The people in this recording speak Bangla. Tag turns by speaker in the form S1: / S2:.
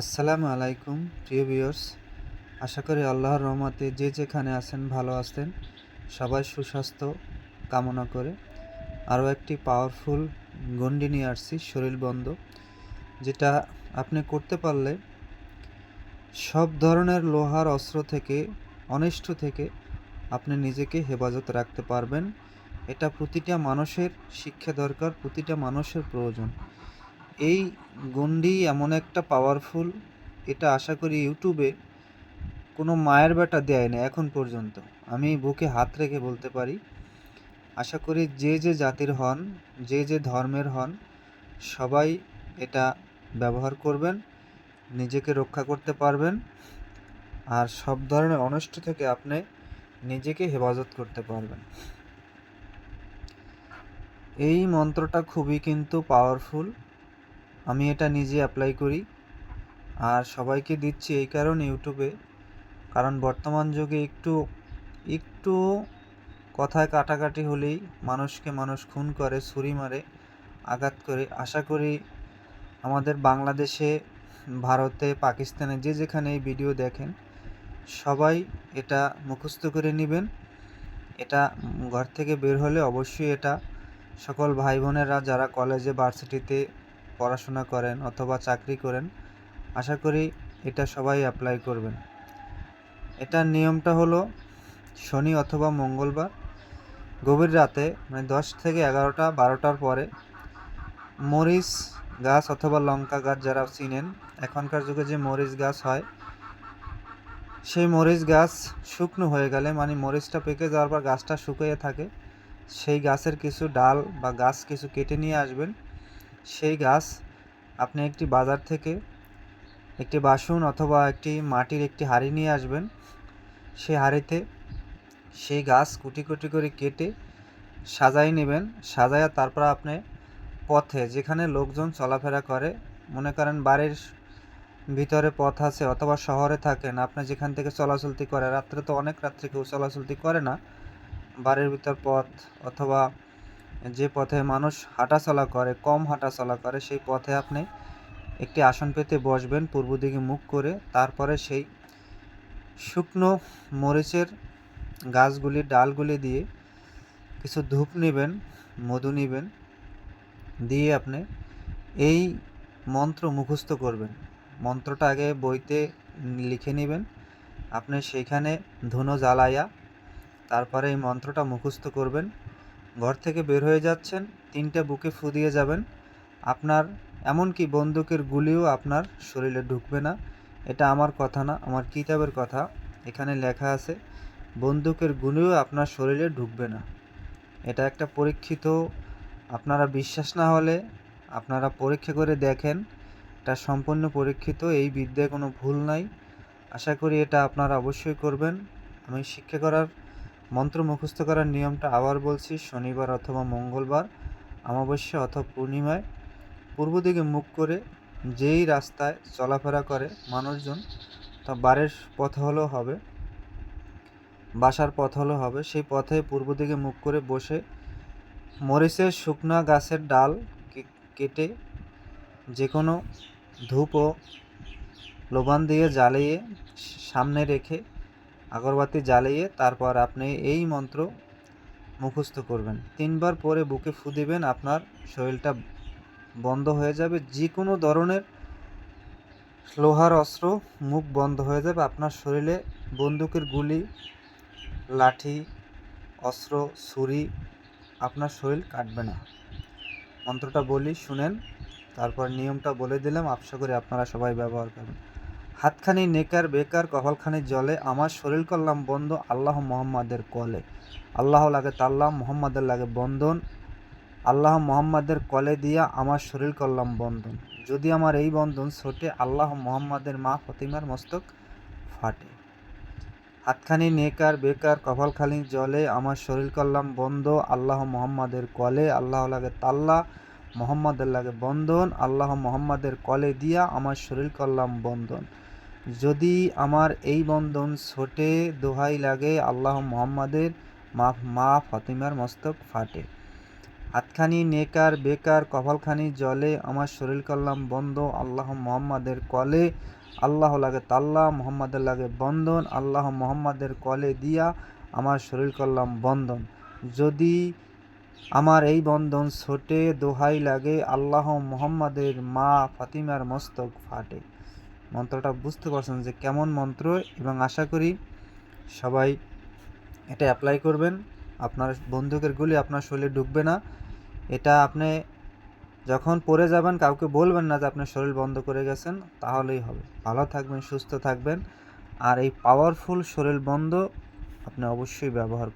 S1: আসসালামু আলাইকুম, প্রিয় ভিউয়ার্স। আশা করি আল্লাহর রহমতে যে যেখানে আছেন, ভালো আছেন। সবাই সুস্বাস্থ্য কামনা করে। আরও একটি পাওয়ারফুল গন্ডি নিয়ে আসছি, শরীর বন্ধ, যেটা আপনি করতে পারলে সব ধরনের লোহার অস্ত্র থেকে, অনিষ্ট থেকে আপনি নিজেকে হেফাজত রাখতে পারবেন। এটা প্রতিটা মানুষের শিক্ষা দরকার, প্রতিটা মানুষের প্রয়োজন। এই গন্ডি এমন একটা পাওয়ারফুল এটা আশা করি ইউটিউবে কোনো মায়ের বেটা দেয় না এখন পর্যন্ত। আমি বুকে হাত রেখে বলতে পারি, আশা করি যে যে জাতির হন, যে যে ধর্মের হন, সবাই এটা ব্যবহার করবেন, নিজেকে রক্ষা করতে পারবেন, আর সব ধরনের অনিষ্ট থেকে আপনি নিজেকে হেফাজত করতে পারবেন। এই মন্ত্রটা খুবই কিন্তু পাওয়ারফুল আমি এটা নিজে অ্যাপ্লাই করি। আর সবাইকে দিচ্ছি এই কারণে ইউটিউবে। কারণ বর্তমান যুগে একটু একটু কথায় কাটাকাটি হলেই মানুষকে মানুষ খুন করে, ছুরি মারে, আঘাত করে। আশা করি আমাদের বাংলাদেশে, ভারতে, পাকিস্তানে যে যেখানে এই ভিডিও দেখেন, সবাই এটা মুখস্থ করে নেবেন। এটা ঘর থেকে বের হলে অবশ্যই এটা সকল ভাই বোনেরা যারা কলেজে ভার্সিটিতে পড়াশোনা করেন অথবা চাকরি করেন, আশা করি এটা সবাই অ্যাপ্লাই করবেন। এটার নিয়মটা হলো, শনি অথবা মঙ্গলবার গভীর রাতে মানে দশ থেকে এগারোটা, বারোটার পরে মরিচ গাছ অথবা লঙ্কা গাছ যারা চিনেন, এখনকার যুগে যে মরিচ গাছ হয়, সেই মরিচ গাছ শুকনো হয়ে গেলে মানে মরিচটা পেকে যাওয়ার পর গাছটা শুকিয়ে থাকে, সেই গাছের কিছু ডাল বা গাছ কিছু কেটে নিয়ে আসবেন সেই গাছ আপনি একটি বাজার থেকে একটি বাসন অথবা একটি মাটির একটি হাঁড়ি নিয়ে আসবেন। সেই হাঁড়িতে সেই গাছ কুটি কুটি করে কেটে সাজাই নেবেন। সাজায়া তারপর আপনি পথে, যেখানে লোকজন চলাফেরা করে, মনে করেন বাড়ির ভিতরে পথ আছে অথবা শহরে থাকেন, আপনি যেখান থেকে চলাচলতি করে, রাত্রে তো অনেক রাত্রে কেউ চলাচলতি করে না, বাড়ির ভিতর পথ অথবা যে পথে মানুষ হাঁটাচলা করে, কম হাঁটাচলা করে, সেই পথে আপনি একটি আসন পেতে বসবেন, পূর্ব দিকে মুখ করে, তারপরে সেই শুকনো মরিচের গাছগুলি, ডালগুলি দিয়ে কিছু ধূপ নেবেন, মধু নেবেন, দিয়ে আপনি এই মন্ত্র মুখস্থ করবেন। মন্ত্রটা আগে বইতে লিখে নেবেন। আপনি সেইখানে ধুনো জ্বালাইয়া তারপরে এই মন্ত্রটা মুখস্থ করবেন। ঘর থেকে বের হয়ে যাচ্ছেন, তিনটে বুকে ফু দিয়ে যাবেন। আপনার এমনকি বন্দুকের গুলিও আপনার শরীরে ঢুকবে না। এটা আমার কথা না, আমার কিতাবের কথা। এখানে লেখা আছে, বন্দুকের গুলিও আপনার শরীরে ঢুকবে না। এটা একটা পরীক্ষিত, আপনারা বিশ্বাস না হলে আপনারা পরীক্ষা করে দেখেন। এটা সম্পূর্ণ পরীক্ষিত, এই বিদ্যায় কোনো ভুল নাই। আশা করি এটা আপনারা অবশ্যই করবেন। আমি শিক্ষা করার মন্ত্র মুখস্থ করার নিয়মটা আবার বলছি, শনিবার অথবা মঙ্গলবার, অমাবস্যা অথবা পূর্ণিমায়। পূর্ব দিকে মুখ করে যেই রাস্তায় চলাফেরা করে মানুষজন, তা বারের পথ হলেও হবে, বাসার পথ হলেও হবে। সেই পথে পূর্ব দিকে মুখ করে বসে মরিচের শুকনা গাছের ডাল কেটে যে কোনো ধূপ ও লোবান দিয়ে জ্বালিয়ে সামনে রেখে আগরবাতি জ্বালিয়ে তারপর আপনি এই মন্ত্র মুখস্থ করবেন। তিনবার পরে বুকে ফু দিবেন, আপনার শরীরটা বন্ধ হয়ে যাবে। যে কোনো ধরনের লোহার অস্ত্র, মুখ বন্ধ হয়ে যাবে। আপনার শরীরে বন্দুকের গুলি, লাঠি, অস্ত্র, ছুরি, আপনার শরীর কাটবে না। মন্ত্রটা বলি, শুনেন, তারপর নিয়মটা বলে দিলাম। আশা করি আপনারা সবাই ব্যবহার করবেন। হাতখানি নেকার বেকার কপালখানি জলে আমার শরীর করলাম বন্ধ আল্লাহ মোহাম্মদের কলে। আল্লাহ লাগে তাল্লাহ মোহাম্মদের লাগে বন্ধন। আল্লাহ মোহাম্মদের কলে দিয়া আমার শরীর করলাম বন্ধন। যদি আমার এই বন্ধন ছোটে, আল্লাহ মোহাম্মদের মা ফতিমার মস্তক ফাটে। হাতখানি নেকার বেকার কপালখানি জলে আমার শরীর করলাম বন্ধ আল্লাহ মোহাম্মদের কলে। আল্লাহ লাগে তাল্লাহ মোহাম্মদের লাগে বন্ধন। আল্লাহ মোহাম্মদের কলে দিয়া আমার শরীর করলাম বন্ধন। যদি আমার এই বন্ধন ছোটে, দোহাই লাগে, আল্লাহ মোহাম্মদের মা মা ফাতিমার মস্তক ফাটে। হাতখানি নেকার, বেকার, কপালখানি জলে আমার শরীর করলাম বন্ধ, আল্লাহ মোহাম্মদের কলে, আল্লাহ লাগে তাল্লা, মোহাম্মদের লাগে বন্ধন, আল্লাহ মোহাম্মদের কলে দিয়া আমার শরীর করলাম বন্ধন। যদি আমার এই বন্ধন ছোটে, দোহাই লাগে, আল্লাহ মোহাম্মদের মা ফাতিমার মস্তক ফাটে। মন্ত্রটা বুঝতে পারছেন যে কেমন মন্ত্র এবং আশা করি সবাই এটা অ্যাপ্লাই করবেন। আপনার বন্দুকের গুলি আপনার শরীরে ঢুকবে না। এটা আপনি যখন পড়ে যাবেন, কাউকে বলবেন না যে আপনার শরীর বন্ধ করে গেছেন, তাহলেই হবে। ভালো থাকবেন, সুস্থ থাকবেন। আর এই পাওয়ারফুল শরীর বন্ধ আপনি অবশ্যই ব্যবহার